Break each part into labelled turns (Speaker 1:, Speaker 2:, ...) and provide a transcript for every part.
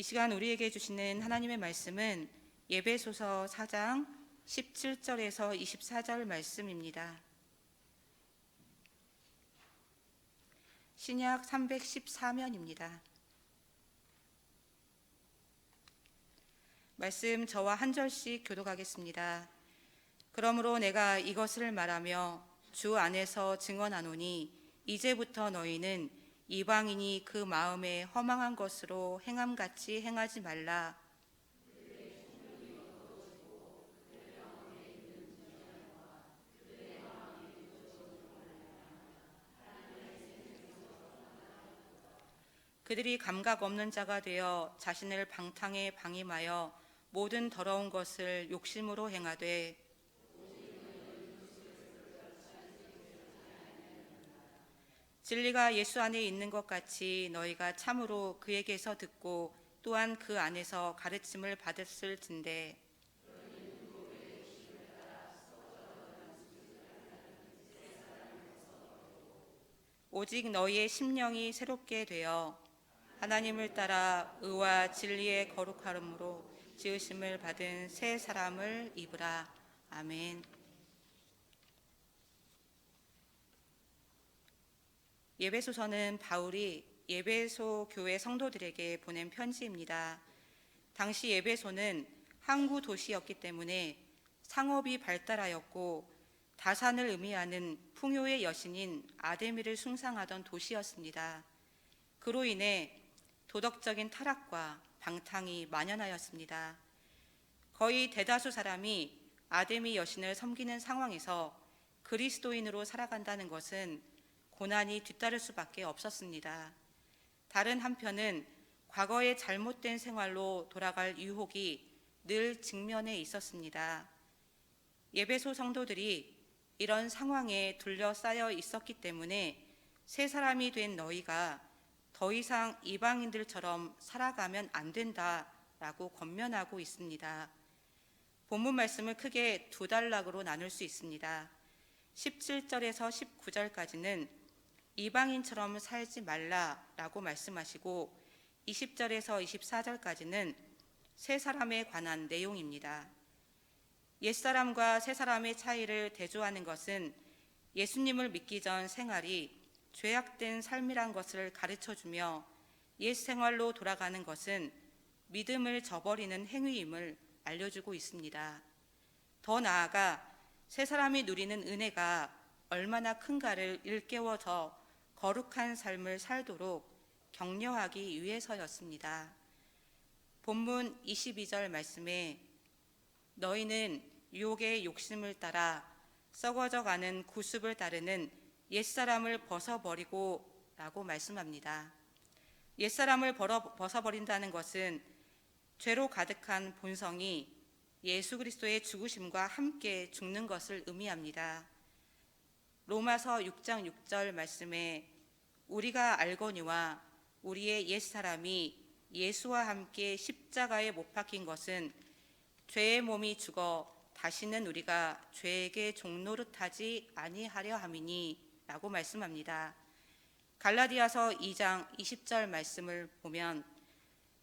Speaker 1: 이 시간 우리에게 주시는 하나님의 말씀은 예배소서 4장 17절에서 24절 말씀입니다. 신약 314면입니다. 말씀 저와 한 절씩 교독하겠습니다. 그러므로 내가 이것을 말하며 주 안에서 증언하노니 이제부터 너희는 이방인이 그 마음에 허망한 것으로 행함같이 행하지 말라. 그들이 감각 없는 자가 되어 자신을 방탕에 방임하여 모든 더러운 것을 욕심으로 행하되 진리가 예수 안에 있는 것 같이 너희가 참으로 그에게서 듣고 또한 그 안에서 가르침을 받았을진데 오직 너희의 심령이 새롭게 되어 하나님을 따라 의와 진리의 거룩함으로 지으심을 받은 새 사람을 입으라. 아멘. 예배소서는 바울이 예배소 교회 성도들에게 보낸 편지입니다. 당시 예배소는 항구 도시였기 때문에 상업이 발달하였고 다산을 의미하는 풍요의 여신인 아데미를 숭상하던 도시였습니다. 그로 인해 도덕적인 타락과 방탕이 만연하였습니다. 거의 대다수 사람이 아데미 여신을 섬기는 상황에서 그리스도인으로 살아간다는 것은 고난이 뒤따를 수밖에 없었습니다. 다른 한편은 과거의 잘못된 생활로 돌아갈 유혹이 늘 직면해 있었습니다. 예배소 성도들이 이런 상황에 둘러싸여 있었기 때문에 새 사람이 된 너희가 더 이상 이방인들처럼 살아가면 안 된다라고 권면하고 있습니다. 본문 말씀을 크게 두 단락으로 나눌 수 있습니다. 17절에서 19절까지는 이방인처럼 살지 말라라고 말씀하시고 20절에서 24절까지는 새 사람에 관한 내용입니다. 옛사람과 새 사람의 차이를 대조하는 것은 예수님을 믿기 전 생활이 죄악된 삶이란 것을 가르쳐 주며 옛 생활로 돌아가는 것은 믿음을 저버리는 행위임을 알려주고 있습니다. 더 나아가 새 사람이 누리는 은혜가 얼마나 큰가를 일깨워서 거룩한 삶을 살도록 격려하기 위해서였습니다. 본문 22절 말씀에 너희는 유혹의 욕심을 따라 썩어져 가는 구습을 따르는 옛사람을 벗어버리고 라고 말씀합니다. 옛사람을 벗어버린다는 것은 죄로 가득한 본성이 예수 그리스도의 죽으심과 함께 죽는 것을 의미합니다. 로마서 6장 6절 말씀에 우리가 알거니와 우리의 옛 사람이 예수와 함께 십자가에 못 박힌 것은 죄의 몸이 죽어 다시는 우리가 죄에게 종노릇하지 아니하려 함이니 라고 말씀합니다. 갈라디아서 2장 20절 말씀을 보면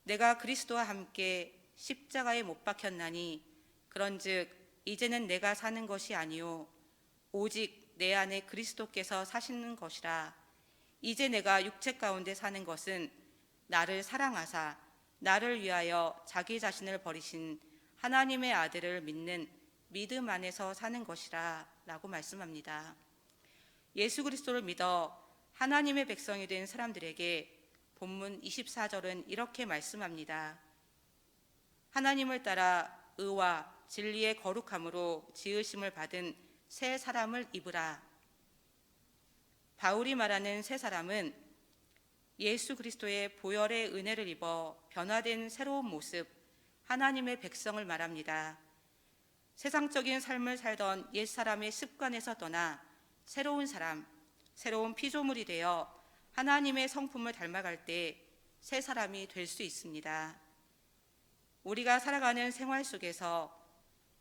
Speaker 1: 내가 그리스도와 함께 십자가에 못 박혔나니 그런즉 이제는 내가 사는 것이 아니요 오직 내 안에 그리스도께서 사시는 것이라 이제 내가 육체 가운데 사는 것은 나를 사랑하사 나를 위하여 자기 자신을 버리신 하나님의 아들을 믿는 믿음 안에서 사는 것이라 라고 말씀합니다. 예수 그리스도를 믿어 하나님의 백성이 된 사람들에게 본문 24절은 이렇게 말씀합니다. 하나님을 따라 의와 진리의 거룩함으로 지으심을 받은 새 사람을 입으라. 바울이 말하는 새 사람은 예수 그리스도의 보혈의 은혜를 입어 변화된 새로운 모습, 하나님의 백성을 말합니다. 세상적인 삶을 살던 옛 사람의 습관에서 떠나 새로운 사람, 새로운 피조물이 되어 하나님의 성품을 닮아갈 때 새 사람이 될 수 있습니다. 우리가 살아가는 생활 속에서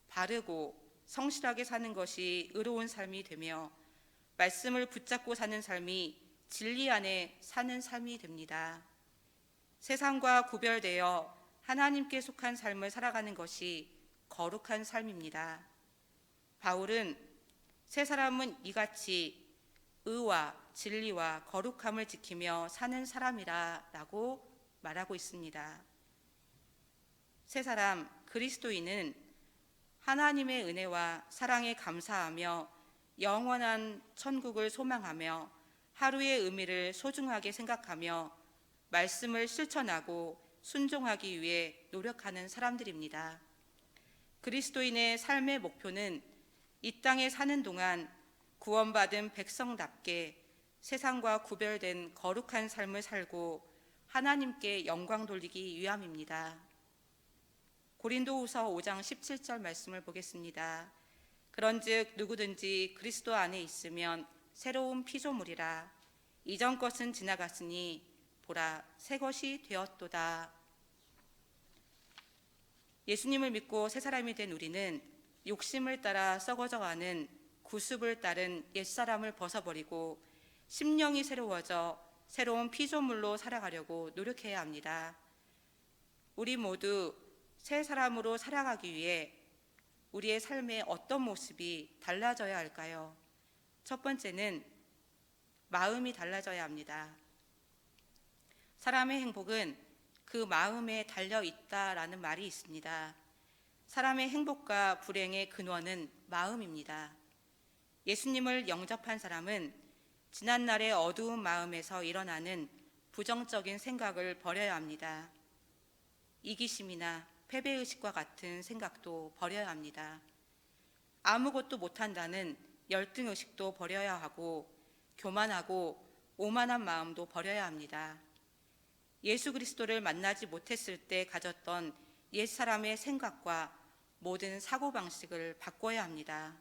Speaker 1: 바르고 성실하게 사는 것이 의로운 삶이 되며 말씀을 붙잡고 사는 삶이 진리 안에 사는 삶이 됩니다. 세상과 구별되어 하나님께 속한 삶을 살아가는 것이 거룩한 삶입니다. 바울은 세 사람은 이같이 의와 진리와 거룩함을 지키며 사는 사람이라 라고 말하고 있습니다. 세 사람 그리스도인은 하나님의 은혜와 사랑에 감사하며 영원한 천국을 소망하며 하루의 의미를 소중하게 생각하며 말씀을 실천하고 순종하기 위해 노력하는 사람들입니다. 그리스도인의 삶의 목표는 이 땅에 사는 동안 구원받은 백성답게 세상과 구별된 거룩한 삶을 살고 하나님께 영광 돌리기 위함입니다. 고린도후서 5장 17절 말씀을 보겠습니다. 그런즉 누구든지 그리스도 안에 있으면 새로운 피조물이라 이전 것은 지나갔으니 보라 새 것이 되었도다. 예수님을 믿고 새 사람이 된 우리는 욕심을 따라 썩어져가는 구습을 따른 옛사람을 벗어버리고 심령이 새로워져 새로운 피조물로 살아가려고 노력해야 합니다. 우리 모두 새 사람으로 살아가기 위해 우리의 삶의 어떤 모습이 달라져야 할까요? 첫 번째는 마음이 달라져야 합니다. 사람의 행복은 그 마음에 달려 있다라는 말이 있습니다. 사람의 행복과 불행의 근원은 마음입니다. 예수님을 영접한 사람은 지난날의 어두운 마음에서 일어나는 부정적인 생각을 버려야 합니다. 이기심이나 패배의식과 같은 생각도 버려야 합니다. 아무것도 못한다는 열등의식도 버려야 하고 교만하고 오만한 마음도 버려야 합니다. 예수 그리스도를 만나지 못했을 때 가졌던 옛 사람의 생각과 모든 사고방식을 바꿔야 합니다.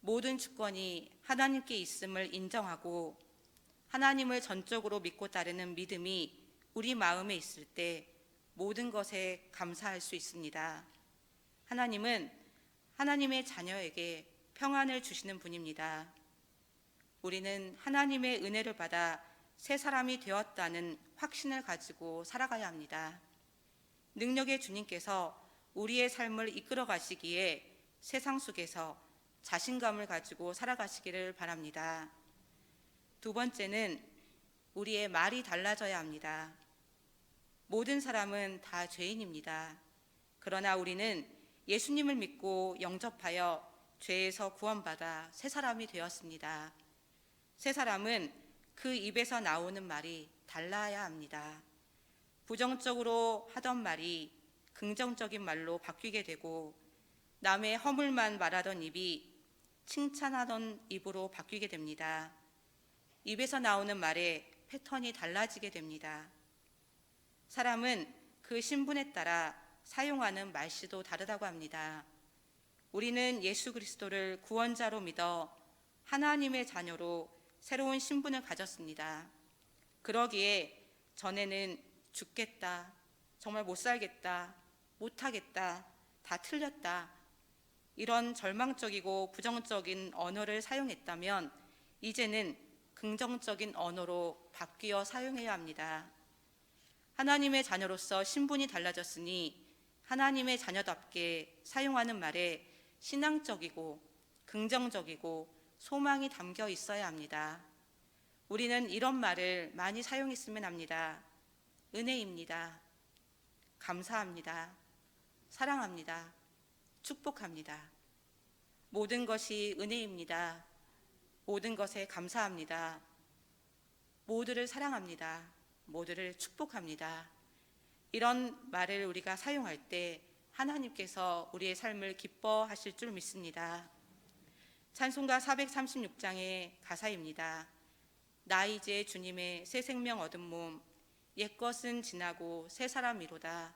Speaker 1: 모든 주권이 하나님께 있음을 인정하고 하나님을 전적으로 믿고 따르는 믿음이 우리 마음에 있을 때 모든 것에 감사할 수 있습니다. 하나님은 하나님의 자녀에게 평안을 주시는 분입니다. 우리는 하나님의 은혜를 받아 새 사람이 되었다는 확신을 가지고 살아가야 합니다. 능력의 주님께서 우리의 삶을 이끌어 가시기에 세상 속에서 자신감을 가지고 살아가시기를 바랍니다. 두 번째는 우리의 말이 달라져야 합니다. 모든 사람은 다 죄인입니다. 그러나 우리는 예수님을 믿고 영접하여 죄에서 구원받아 새 사람이 되었습니다. 새 사람은 그 입에서 나오는 말이 달라야 합니다. 부정적으로 하던 말이 긍정적인 말로 바뀌게 되고 남의 허물만 말하던 입이 칭찬하던 입으로 바뀌게 됩니다. 입에서 나오는 말의 패턴이 달라지게 됩니다. 사람은 그 신분에 따라 사용하는 말씨도 다르다고 합니다. 우리는 예수 그리스도를 구원자로 믿어 하나님의 자녀로 새로운 신분을 가졌습니다. 그러기에 전에는 죽겠다, 정말 못 살겠다, 못 하겠다, 다 틀렸다, 이런 절망적이고 부정적인 언어를 사용했다면 이제는 긍정적인 언어로 바뀌어 사용해야 합니다. 하나님의 자녀로서 신분이 달라졌으니 하나님의 자녀답게 사용하는 말에 신앙적이고 긍정적이고 소망이 담겨 있어야 합니다. 우리는 이런 말을 많이 사용했으면 합니다. 은혜입니다. 감사합니다. 사랑합니다. 축복합니다. 모든 것이 은혜입니다. 모든 것에 감사합니다. 모두를 사랑합니다. 모두를 축복합니다. 이런 말을 우리가 사용할 때 하나님께서 우리의 삶을 기뻐하실 줄 믿습니다. 찬송가 436장의 가사입니다. 나 이제 주님의 새 생명 얻은 몸, 옛것은 지나고 새 사람이로다.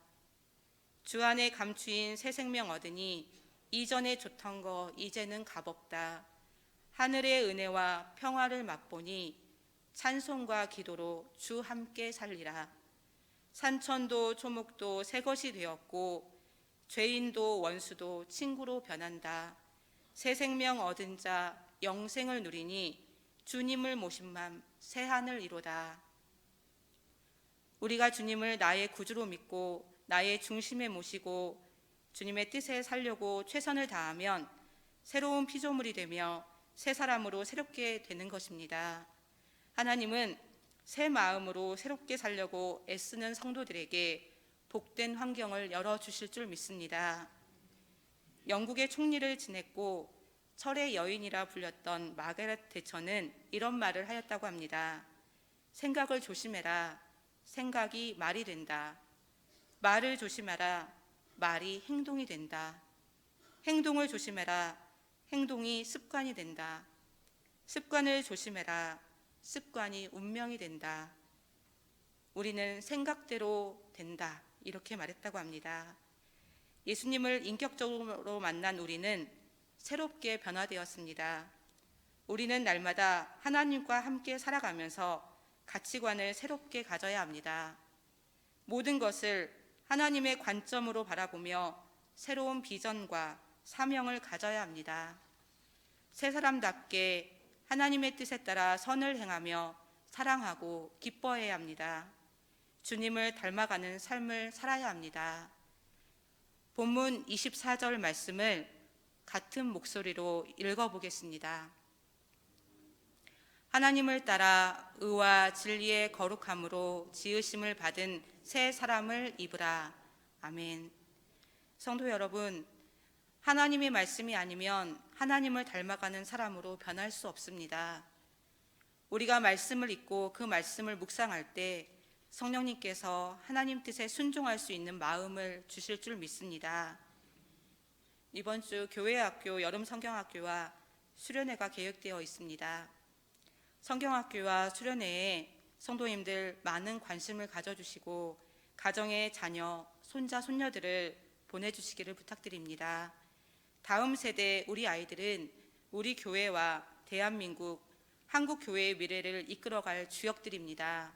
Speaker 1: 주 안에 감추인 새 생명 얻으니 이전에 좋던 거 이제는 값없다. 하늘의 은혜와 평화를 맛보니 찬송과 기도로 주 함께 살리라. 산천도 초목도 새 것이 되었고 죄인도 원수도 친구로 변한다. 새 생명 얻은 자 영생을 누리니 주님을 모신 맘 새 하늘 이로다. 우리가 주님을 나의 구주로 믿고 나의 중심에 모시고 주님의 뜻에 살려고 최선을 다하면 새로운 피조물이 되며 새 사람으로 새롭게 되는 것입니다. 하나님은 새 마음으로 새롭게 살려고 애쓰는 성도들에게 복된 환경을 열어 주실 줄 믿습니다. 영국의 총리를 지냈고 철의 여인이라 불렸던 마가렛 대처는 이런 말을 하였다고 합니다. 생각을 조심해라. 생각이 말이 된다. 말을 조심하라. 말이 행동이 된다. 행동을 조심해라. 행동이 습관이 된다. 습관을 조심해라. 습관이 운명이 된다. 우리는 생각대로 된다. 이렇게 말했다고 합니다. 예수님을 인격적으로 만난 우리는 새롭게 변화되었습니다. 우리는 날마다 하나님과 함께 살아가면서 가치관을 새롭게 가져야 합니다. 모든 것을 하나님의 관점으로 바라보며 새로운 비전과 사명을 가져야 합니다. 새 사람답게 하나님의 뜻에 따라 선을 행하며 사랑하고 기뻐해야 합니다. 주님을 닮아가는 삶을 살아야 합니다. 본문 24절 말씀을 같은 목소리로 읽어보겠습니다. 하나님을 따라 의와 진리의 거룩함으로 지으심을 받은 새 사람을 입으라. 아멘. 성도 여러분, 하나님의 말씀이 아니면 하나님을 닮아가는 사람으로 변할 수 없습니다. 우리가 말씀을 읽고 그 말씀을 묵상할 때 성령님께서 하나님 뜻에 순종할 수 있는 마음을 주실 줄 믿습니다. 이번 주 교회학교 여름 성경학교와 수련회가 계획되어 있습니다. 성경학교와 수련회에 성도님들 많은 관심을 가져주시고 가정의 자녀, 손자, 손녀들을 보내주시기를 부탁드립니다. 다음 세대 우리 아이들은 우리 교회와 대한민국, 한국 교회의 미래를 이끌어갈 주역들입니다.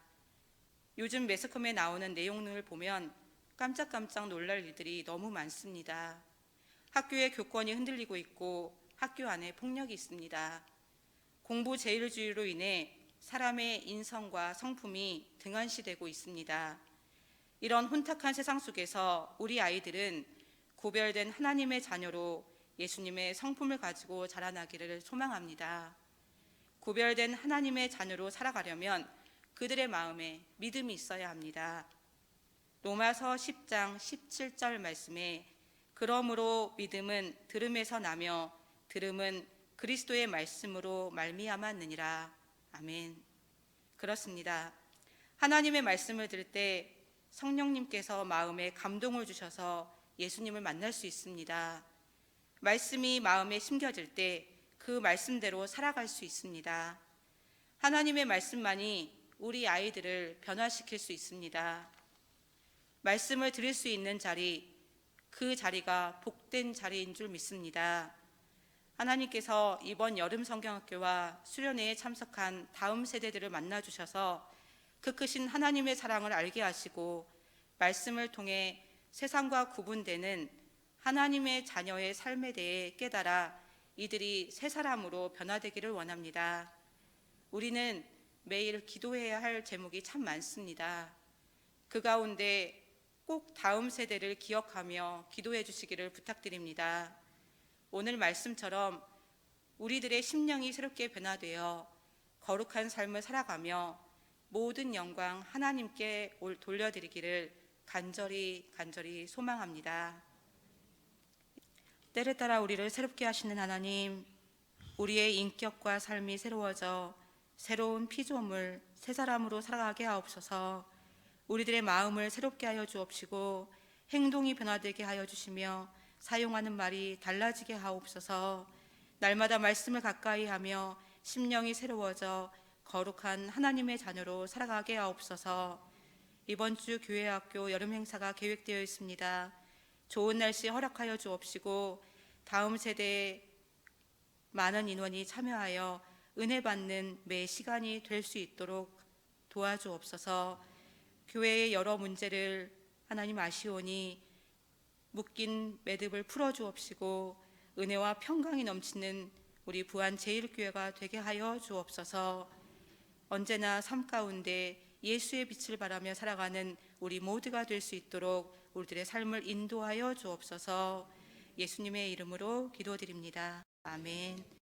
Speaker 1: 요즘 매스컴에 나오는 내용을 보면 깜짝깜짝 놀랄 일들이 너무 많습니다. 학교의 교권이 흔들리고 있고 학교 안에 폭력이 있습니다. 공부 제일주의로 인해 사람의 인성과 성품이 등한시되고 있습니다. 이런 혼탁한 세상 속에서 우리 아이들은 고별된 하나님의 자녀로 예수님의 성품을 가지고 자라나기를 소망합니다. 고별된 하나님의 자녀로 살아가려면 그들의 마음에 믿음이 있어야 합니다. 로마서 10장 17절 말씀에 그러므로 믿음은 들음에서 나며 들음은 그리스도의 말씀으로 말미암았느니라. 아멘. 그렇습니다. 하나님의 말씀을 들을 때 성령님께서 마음에 감동을 주셔서 예수님을 만날 수 있습니다. 말씀이 마음에 심겨질 때 그 말씀대로 살아갈 수 있습니다. 하나님의 말씀만이 우리 아이들을 변화시킬 수 있습니다. 말씀을 들을 수 있는 자리, 그 자리가 복된 자리인 줄 믿습니다. 하나님께서 이번 여름 성경학교와 수련회에 참석한 다음 세대들을 만나 주셔서 그 크신 하나님의 사랑을 알게 하시고 말씀을 통해 세상과 구분되는 하나님의 자녀의 삶에 대해 깨달아 이들이 새 사람으로 변화되기를 원합니다. 우리는 매일 기도해야 할 제목이 참 많습니다. 그 가운데 꼭 다음 세대를 기억하며 기도해 주시기를 부탁드립니다. 오늘 말씀처럼 우리들의 심령이 새롭게 변화되어 거룩한 삶을 살아가며 모든 영광 하나님께 돌려드리기를 간절히 간절히 소망합니다. 때를 따라 우리를 새롭게 하시는 하나님, 우리의 인격과 삶이 새로워져 새로운 피조물, 새 사람으로 살아가게 하옵소서. 우리들의 마음을 새롭게 하여 주옵시고 행동이 변화되게 하여 주시며 사용하는 말이 달라지게 하옵소서. 날마다 말씀을 가까이 하며 심령이 새로워져 거룩한 하나님의 자녀로 살아가게 하옵소서. 이번 주 교회 학교 여름 행사가 계획되어 있습니다. 좋은 날씨 허락하여 주옵시고 다음 세대에 많은 인원이 참여하여 은혜 받는 매 시간이 될 수 있도록 도와주옵소서. 교회의 여러 문제를 하나님 아시오니 묶인 매듭을 풀어 주옵시고 은혜와 평강이 넘치는 우리 부안 제일교회가 되게 하여 주옵소서. 언제나 삶 가운데 예수의 빛을 바라며 살아가는 우리 모두가 될 수 있도록 우리들의 삶을 인도하여 주옵소서. 예수님의 이름으로 기도드립니다. 아멘.